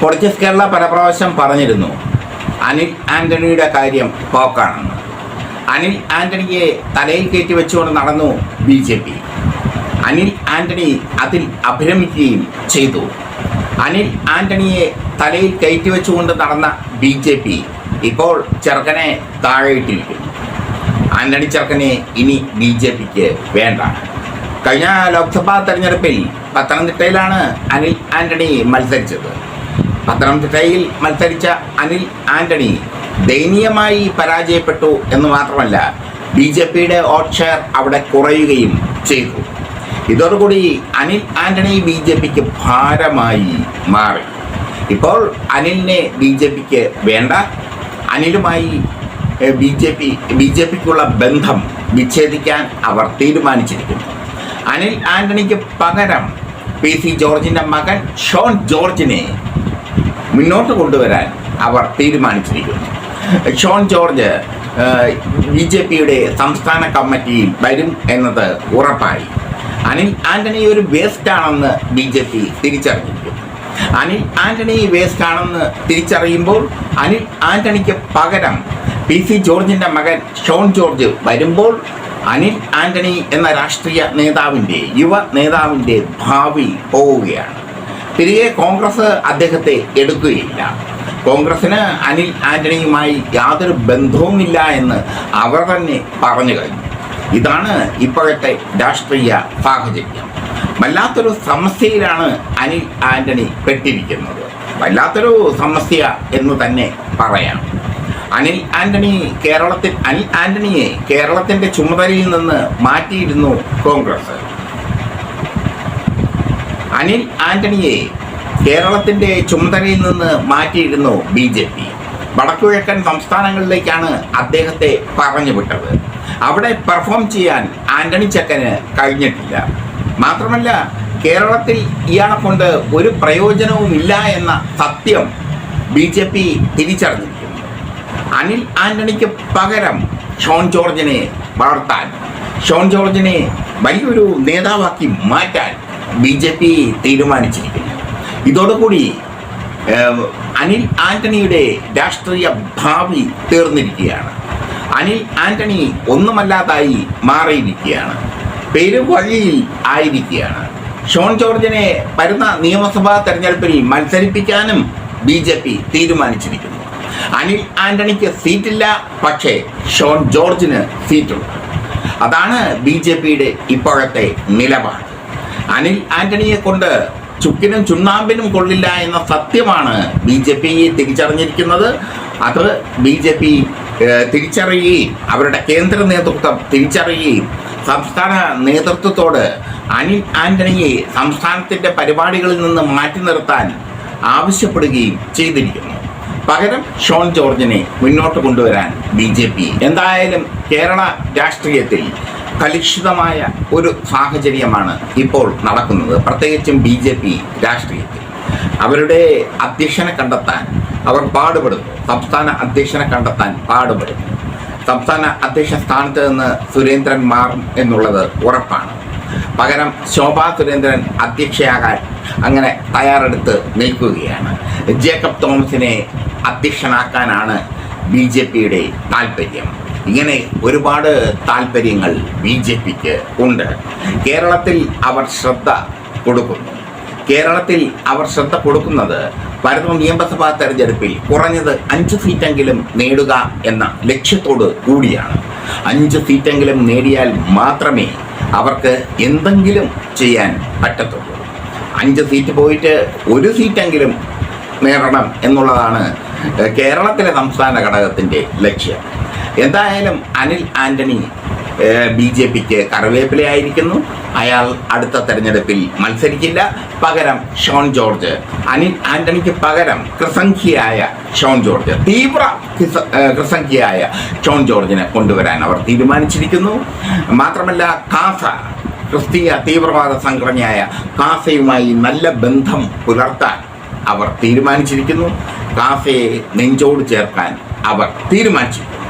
Politics Kerala പല പ്രാവശ്യം പറഞ്ഞിരുന്നു. അനിൽ ആന്റണിയുടെ കാര്യം പോക്കാണെന്ന് അനിൽ ആന്റണിയെ തലയിൽ കയറ്റി വെച്ചുകൊണ്ട് നടന്നു B J P. Anil Antony അതിൽ അഭിരമിക്കുകയും ചെയ്തു. അനിൽ ആന്റണിയെ തലയിൽ കയറ്റി വെച്ചുകൊണ്ട് നടന്ന ബി ജെ പി ഇപ്പോൾ ചെറുക്കനെ താഴെയിട്ടിരിക്കുന്നു. ആന്റണി ചെറുക്കനെ ഇനി ബി ജെ പിക്ക് വേണ്ട. കഴിഞ്ഞ ലോക്സഭാ തെരഞ്ഞെടുപ്പിൽ പത്തനംതിട്ടയിലാണ് അനിൽ ആന്റണി മത്സരിച്ചത്. പത്തനംതിട്ടയിൽ മത്സരിച്ച അനിൽ ആന്റണി ദയനീയമായി പരാജയപ്പെട്ടു എന്ന് മാത്രമല്ല ബി ജെ പിയുടെ വോട്ട് ഷെയർ അവിടെ കുറയുകയും ചെയ്തു. ഇതോടുകൂടി അനിൽ ആന്റണി ബി ജെ പിക്ക് ഭാരമായി മാറി. ഇപ്പോൾ അനിലിനെ ബി ജെ പിക്ക് വേണ്ട. അനിലുമായി B J P B J പിക്കുള്ള ബന്ധം വിച്ഛേദിക്കാൻ അവർ തീരുമാനിച്ചിരിക്കുന്നു. അനിൽ ആന്റണിക്ക് പകരം പി സി ജോർജിന്റെ മകൻ ഷോൺ ജോർജിനെ മുന്നോട്ട് കൊണ്ടുവരാൻ അവർ തീരുമാനിച്ചിരിക്കുന്നു. ഷോൺ ജോർജ് ബി ജെ പിയുടെ സംസ്ഥാന കമ്മിറ്റിയിൽ വരും എന്നത് ഉറപ്പായി. അനിൽ ആന്റണി ഒരു വേസ്റ്റ് ആണെന്ന് ബി ജെ പി തിരിച്ചറിഞ്ഞിരിക്കുന്നു. അനിൽ ആന്റണി വേസ്റ്റ് ആണെന്ന് തിരിച്ചറിയുമ്പോൾ അനിൽ ആന്റണിക്ക് പകരം പി സി ജോർജിന്റെ മകൻ ഷോൺ ജോർജ് വരുമ്പോൾ അനിൽ ആന്റണി എന്ന രാഷ്ട്രീയ നേതാവിന്റെ യുവ നേതാവിന്റെ ഭാവി പോവുകയാണ്. തിരികെ കോൺഗ്രസ് അദ്ദേഹത്തെ എടുക്കുകയില്ല. കോൺഗ്രസിന് അനിൽ ആന്റണിയുമായി യാതൊരു ബന്ധവുമില്ല എന്ന് അവർ തന്നെ പറഞ്ഞു കഴിഞ്ഞു. ഇതാണ് ഇപ്പോഴത്തെ രാഷ്ട്രീയ സാഹചര്യം. വല്ലാത്തൊരു സമസ്യയിലാണ് അനിൽ ആന്റണി പെട്ടിരിക്കുന്നത്. വല്ലാത്തൊരു സമസ്യ എന്ന് തന്നെ പറയാം. അനിൽ ആന്റണി കേരളത്തിൽ അനിൽ ആന്റണിയെ കേരളത്തിന്റെ ചുമതലയിൽ നിന്ന് മാറ്റിയിരുന്നു കോൺഗ്രസ്. അനിൽ ആന്റണിയെ കേരളത്തിന്റെ ചുമതലയിൽ നിന്ന് മാറ്റിയിരുന്നു ബി ജെ പി. വടക്കുകിഴക്കൻ സംസ്ഥാനങ്ങളിലേക്കാണ് അദ്ദേഹത്തെ പറഞ്ഞു വിട്ടത്. അവിടെ പെർഫോം ചെയ്യാൻ ആന്റണി ചക്കന് കഴിഞ്ഞിട്ടില്ല. മാത്രമല്ല കേരളത്തിൽ ഇയാളെ കൊണ്ട് ഒരു പ്രയോജനവും ഇല്ല എന്ന സത്യം ബി ജെ പി തിരിച്ചറിഞ്ഞിരിക്കുന്നു. അനിൽ ആന്റണിക്ക് പകരം ഷോൺ ജോർജിനെ വളർത്താൻ ഷോൺ ജോർജിനെ വലിയൊരു നേതാവാക്കി മാറ്റാൻ ബി ജെ പി തീരുമാനിച്ചിരിക്കുന്നു. ഇതോടുകൂടി അനിൽ ആന്റണിയുടെ രാഷ്ട്രീയ ഭാവി തീർന്നിരിക്കുകയാണ്. അനിൽ ആന്റണി ഒന്നുമല്ലാതായി മാറിയിരിക്കുകയാണ്. പേരും വഴിയിൽ ആയിരിക്കുകയാണ്. ഷോൺ ജോർജിനെ വരുന്ന നിയമസഭാ തെരഞ്ഞെടുപ്പിൽ മത്സരിപ്പിക്കാനും ബി ജെ പി തീരുമാനിച്ചിരിക്കുന്നു. അനിൽ ആന്റണിക്ക് സീറ്റില്ല പക്ഷേ ഷോൺ ജോർജിന് സീറ്റുണ്ട്. അതാണ് ബി ജെ പിയുടെ ഇപ്പോഴത്തെ നിലപാട്. അനിൽ ആന്റണിയെ കൊണ്ട് ചുക്കിനും ചുണ്ണാമ്പിനും കൊള്ളില്ല എന്ന സത്യമാണ് ബി ജെ പി തിരിച്ചറിഞ്ഞിരിക്കുന്നത്. അത് ബി ജെ പി തിരിച്ചറിയുകയും അവരുടെ കേന്ദ്ര നേതൃത്വം തിരിച്ചറിയുകയും സംസ്ഥാന നേതൃത്വത്തോട് അനിൽ ആന്റണിയെ സംസ്ഥാനത്തിന്റെ പരിപാടികളിൽ നിന്ന് മാറ്റി നിർത്താൻ ആവശ്യപ്പെടുകയും ചെയ്തിരിക്കുന്നു. പകരം ഷോൺ ജോർജിനെ മുന്നോട്ട് കൊണ്ടുവരാൻ ബി ജെ പി. എന്തായാലും കേരള രാഷ്ട്രീയത്തിൽ കലുഷിതമായ ഒരു സാഹചര്യമാണ് ഇപ്പോൾ നടക്കുന്നത്. പ്രത്യേകിച്ചും ബി ജെ പി രാഷ്ട്രീയത്തിൽ. അവരുടെ അധ്യക്ഷനെ കണ്ടെത്താൻ അവർ പാടുപെടുന്നു. സംസ്ഥാന അധ്യക്ഷനെ കണ്ടെത്താൻ പാടുപെടുന്നു. സംസ്ഥാന അധ്യക്ഷ സ്ഥാനത്ത് നിന്ന് സുരേന്ദ്രൻ മാറും എന്നുള്ളത് ഉറപ്പാണ്. പകരം ശോഭാ സുരേന്ദ്രൻ അധ്യക്ഷയാകാൻ അങ്ങനെ തയ്യാറെടുത്ത് നിൽക്കുകയാണ്. ജേക്കബ് തോമസിനെ അധ്യക്ഷനാക്കാനാണ് ബി ജെ പിയുടെ താല്പര്യം ഇങ്ങനെ ഒരുപാട് താല്പര്യങ്ങൾ ബി ജെ പിക്ക് ഉണ്ട്. കേരളത്തിൽ അവർ ശ്രദ്ധ കൊടുക്കുന്നു. കേരളത്തിൽ അവർ ശ്രദ്ധ കൊടുക്കുന്നത് വരുന്ന നിയമസഭാ തെരഞ്ഞെടുപ്പിൽ കുറഞ്ഞത് അഞ്ച് സീറ്റെങ്കിലും നേടുക എന്ന ലക്ഷ്യത്തോട് കൂടിയാണ്. അഞ്ച് സീറ്റെങ്കിലും നേടിയാൽ മാത്രമേ അവർക്ക് എന്തെങ്കിലും ചെയ്യാൻ പറ്റത്തുള്ളൂ. അഞ്ച് സീറ്റ് പോയിട്ട് ഒരു സീറ്റെങ്കിലും നേടണം എന്നുള്ളതാണ് കേരളത്തിലെ സംസ്ഥാന ഘടകത്തിന്റെ ലക്ഷ്യം. എന്തായാലും അനിൽ ആന്റണി ബി ജെ പിക്ക് കറിവേപ്പിലയായിരിക്കുന്നു അയാൾ അടുത്ത തെരഞ്ഞെടുപ്പിൽ മത്സരിക്കില്ല. പകരം ഷോൺ ജോർജ്. അനിൽ ആന്റണിക്ക് പകരം കൃസംഖ്യയായ ഷോൺ ജോർജ്. തീവ്ര ക്രിസംഖ്യയായ ഷോൺ ജോർജിനെ കൊണ്ടുവരാൻ അവർ തീരുമാനിച്ചിരിക്കുന്നു. മാത്രമല്ല കാസ ക്രിസ്തീയ തീവ്രവാദ സംഘടനയായ കാസയുമായി നല്ല ബന്ധം പുലർത്താൻ അവർ തീരുമാനിച്ചിരിക്കുന്നു. കാസയെ നെഞ്ചോട് ചേർക്കാൻ അവർ തീരുമാനിച്ചിരിക്കുന്നു.